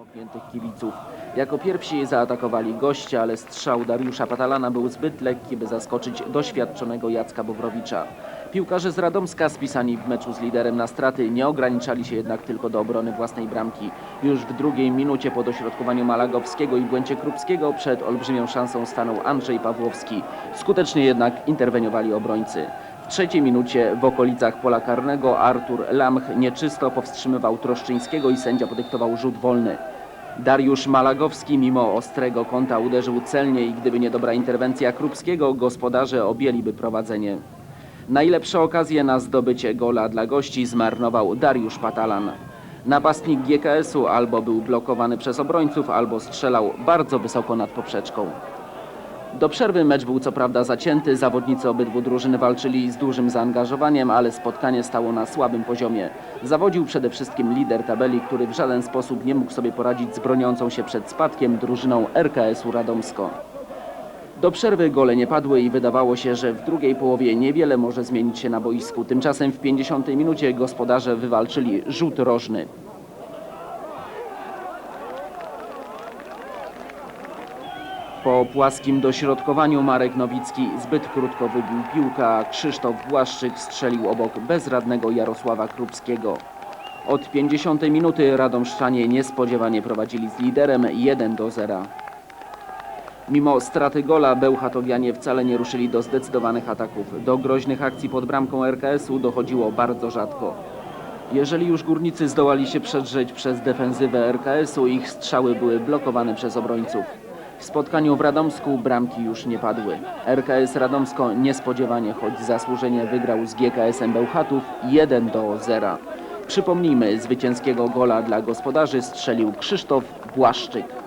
przymokniętych kibiców. Jako pierwsi zaatakowali goście, ale strzał Dariusza Patalana był zbyt lekki, by zaskoczyć doświadczonego Jacka Bowrowicza. Piłkarze z Radomska spisani w meczu z liderem na straty nie ograniczali się jednak tylko do obrony własnej bramki. Już w drugiej minucie po dośrodkowaniu Malagowskiego i błędzie Krupskiego przed olbrzymią szansą stanął Andrzej Pawłowski. Skutecznie jednak interweniowali obrońcy. Trzeciej minucie w okolicach pola karnego Artur Lamch nieczysto powstrzymywał Troszczyńskiego i sędzia podyktował rzut wolny. Dariusz Malagowski mimo ostrego kąta uderzył celnie i gdyby nie dobra interwencja Krupskiego, gospodarze objęliby prowadzenie. Najlepsze okazje na zdobycie gola dla gości zmarnował Dariusz Patalan. Napastnik GKS-u albo był blokowany przez obrońców, albo strzelał bardzo wysoko nad poprzeczką. Do przerwy mecz był co prawda zacięty, zawodnicy obydwu drużyn walczyli z dużym zaangażowaniem, ale spotkanie stało na słabym poziomie. Zawodził przede wszystkim lider tabeli, który w żaden sposób nie mógł sobie poradzić z broniącą się przed spadkiem drużyną RKS-u Radomsko. Do przerwy gole nie padły i wydawało się, że w drugiej połowie niewiele może zmienić się na boisku. Tymczasem w 50 minucie gospodarze wywalczyli rzut rożny. Po płaskim dośrodkowaniu Marek Nowicki zbyt krótko wybił piłkę, a Krzysztof Błaszczyk strzelił obok bezradnego Jarosława Krupskiego. Od 50 minuty Radomszczanie niespodziewanie prowadzili z liderem 1 do 0. Mimo straty gola Bełchatowianie wcale nie ruszyli do zdecydowanych ataków. Do groźnych akcji pod bramką RKS-u dochodziło bardzo rzadko. Jeżeli już górnicy zdołali się przedrzeć przez defensywę RKS-u, ich strzały były blokowane przez obrońców. W spotkaniu w Radomsku bramki już nie padły. RKS Radomsko niespodziewanie, choć zasłużenie wygrał z GKS-em Bełchatów 1 do 0. Przypomnijmy, zwycięskiego gola dla gospodarzy strzelił Krzysztof Błaszczyk.